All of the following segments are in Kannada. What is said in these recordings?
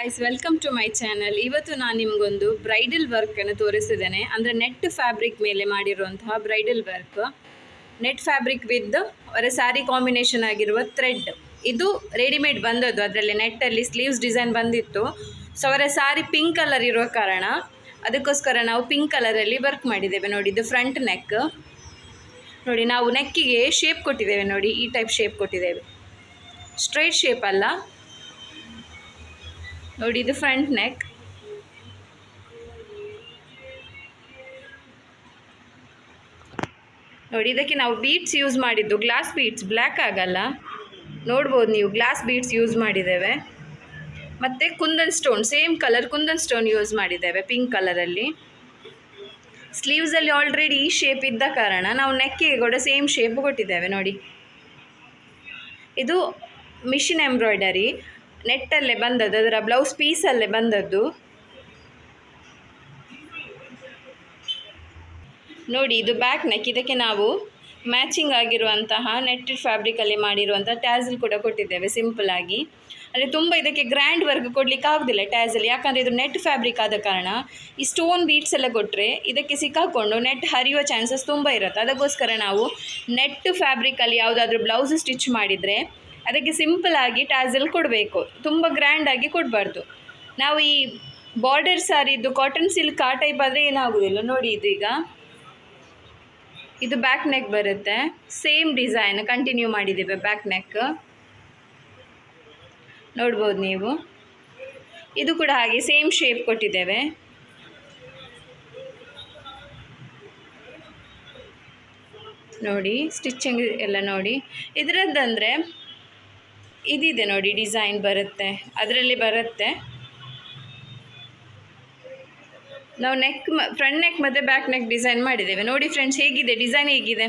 Guys welcome to my channel ಇವತ್ತು ನಾನು ನಿಮಗೊಂದು ಬ್ರೈಡಲ್ ವರ್ಕನ್ನು ತೋರಿಸಿದ್ದೇನೆ. ಅಂದರೆ ನೆಟ್ ಫ್ಯಾಬ್ರಿಕ್ ಮೇಲೆ ಮಾಡಿರುವಂತಹ bridal work net fabric with ಅವರ ಸ್ಯಾರಿ ಕಾಂಬಿನೇಷನ್ ಆಗಿರುವ ಥ್ರೆಡ್ ಇದು ರೆಡಿಮೇಡ್ ಬಂದದ್ದು. ಅದರಲ್ಲಿ ನೆಟ್ಟಲ್ಲಿ ಸ್ಲೀವ್ಸ್ ಡಿಸೈನ್ ಬಂದಿತ್ತು. ಸೊ ಅವರ ಸ್ಯಾರಿ ಪಿಂಕ್ ಕಲರ್ ಇರುವ ಕಾರಣ ಅದಕ್ಕೋಸ್ಕರ ನಾವು ಪಿಂಕ್ ಕಲರಲ್ಲಿ ವರ್ಕ್ ಮಾಡಿದ್ದೇವೆ ನೋಡಿ. ಇದು ಫ್ರಂಟ್ ನೆಕ್ ನೋಡಿ, ನಾವು ನೆಕ್ಕಿಗೆ ಶೇಪ್ ಕೊಟ್ಟಿದ್ದೇವೆ ನೋಡಿ. ಈ ಟೈಪ್ ಶೇಪ್ ಕೊಟ್ಟಿದ್ದೇವೆ. ಸ್ಟ್ರೈಟ್ ಶೇಪ್ ಅಲ್ಲ. ನೋಡಿ, ಇದು ಫ್ರಂಟ್ ನೆಕ್ ನೋಡಿ, ಇದಕ್ಕೆ ನಾವು ಬೀಟ್ಸ್ ಯೂಸ್ ಮಾಡಿದ್ದು. ಗ್ಲಾಸ್ ಬೀಟ್ಸ್ ಬ್ಲ್ಯಾಕ್ ಆಗಲ್ಲ. ನೋಡ್ಬೋದು ನೀವು ಗ್ಲಾಸ್ ಬೀಟ್ಸ್ ಯೂಸ್ ಮಾಡಿದ್ದೇವೆ. ಮತ್ತು kundan stone same colour kundan stone use ಮಾಡಿದ್ದೇವೆ ಪಿಂಕ್ ಕಲರಲ್ಲಿ ಸ್ಲೀವ್ಸಲ್ಲಿ ಆಲ್ರೆಡಿ ಈ ಶೇಪ್ ಇದ್ದ ಕಾರಣ ನಾವು ನೆಕ್ಕಿಗೆ ಕೂಡ ಸೇಮ್ ಶೇಪ್ ಕೊಟ್ಟಿದ್ದೇವೆ, ನೋಡಿ. ಇದು ಮಿಷಿನ್ ಎಂಬ್ರಾಯ್ಡರಿ ನೆಟ್ಟಲ್ಲೇ ಬಂದದ್ದು, ಅದರ ಬ್ಲೌಸ್ ಪೀಸಲ್ಲೇ ಬಂದದ್ದು. ನೋಡಿ, ಇದು ಬ್ಯಾಕ್ ನೆಕ್ ಇದಕ್ಕೆ ನಾವು ಮ್ಯಾಚಿಂಗ್ ಆಗಿರುವಂತಹ ನೆಟ್ಟೆಡ್ ಫ್ಯಾಬ್ರಿಕಲ್ಲಿ ಮಾಡಿರುವಂಥ ಟ್ಯಾಸಲ್ ಕೂಡ ಕೊಟ್ಟಿದ್ದೇವೆ ಸಿಂಪಲ್ ಆಗಿ. ಅಂದರೆ ತುಂಬ ಇದಕ್ಕೆ ಗ್ರ್ಯಾಂಡ್ ವರ್ಕ್ ಕೊಡಲಿಕ್ಕೆ ಆಗೋದಿಲ್ಲ ಟ್ಯಾಸಲ್ ಯಾಕಂದರೆ ಇದು ನೆಟ್ ಫ್ಯಾಬ್ರಿಕ್ ಆದ ಕಾರಣ ಈ ಸ್ಟೋನ್ ಬೀಟ್ಸ್ ಎಲ್ಲ ಕೊಟ್ಟರೆ ಇದಕ್ಕೆ ಸಿಕ್ಕಾಕೊಂಡು ನೆಟ್ ಹರಿಯುವ ಚಾನ್ಸಸ್ ತುಂಬ ಇರುತ್ತೆ. ಅದಕ್ಕೋಸ್ಕರ ನಾವು ನೆಟ್ ಫ್ಯಾಬ್ರಿಕಲ್ಲಿ ಯಾವುದಾದ್ರೂ ಬ್ಲೌಸ್ ಸ್ಟಿಚ್ ಮಾಡಿದರೆ ಅದಕ್ಕೆ ಸಿಂಪಲ್ ಆಗಿ ಟ್ಯಾಸಲ್ ಕೊಡಬೇಕು. ತುಂಬ ಗ್ರ್ಯಾಂಡಾಗಿ ಕೊಡಬಾರ್ದು. ನಾವು ಈ ಬಾರ್ಡರ್ ಸಾರಿದ್ದು ಕಾಟನ್ ಸಿಲ್ಕ್ ಆ ಟೈಪ್ ಆದರೆ ಏನಾಗೋದಿಲ್ಲ. ನೋಡಿ ಇದು ಈಗ. ಇದು ಬ್ಯಾಕ್ ನೆಕ್ ಬರುತ್ತೆ. ಸೇಮ್ ಡಿಸೈನ್ ಕಂಟಿನ್ಯೂ ಮಾಡಿದ್ದೇವೆ ಬ್ಯಾಕ್ ನೆಕ್ ನೋಡ್ಬೋದು ನೀವು. ಇದು ಕೂಡ ಹಾಗೆ ಸೇಮ್ ಶೇಪ್ ಕೊಟ್ಟಿದ್ದೇವೆ. ನೋಡಿ ಸ್ಟಿಚಿಂಗ್ ಎಲ್ಲ ನೋಡಿ. ಇದರದ್ದಂದರೆ ಇದಿದೆ ನೋಡಿ ಡಿಸೈನ್ ಬರುತ್ತೆ. ಅದರಲ್ಲಿ ಬರುತ್ತೆ. ನಾವು ನೆಕ್ ಫ್ರಂಟ್ ನೆಕ್ ಮತ್ತು ಬ್ಯಾಕ್ ನೆಕ್ ಡಿಸೈನ್ ಮಾಡಿದ್ದೇವೆ. ನೋಡಿ ಫ್ರೆಂಡ್ಸ್ ಹೇಗಿದೆ, ಡಿಸೈನ್ ಹೇಗಿದೆ?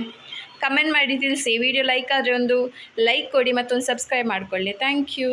ಕಮೆಂಟ್ ಮಾಡಿ ತಿಳಿಸಿ. ವಿಡಿಯೋ ಲೈಕ್ ಆದರೆ ಒಂದು ಲೈಕ್ ಕೊಡಿ ಮತ್ತೊಂದು ಸಬ್ಸ್ಕ್ರೈಬ್ ಮಾಡಿಕೊಳ್ಳಿ. Thank you.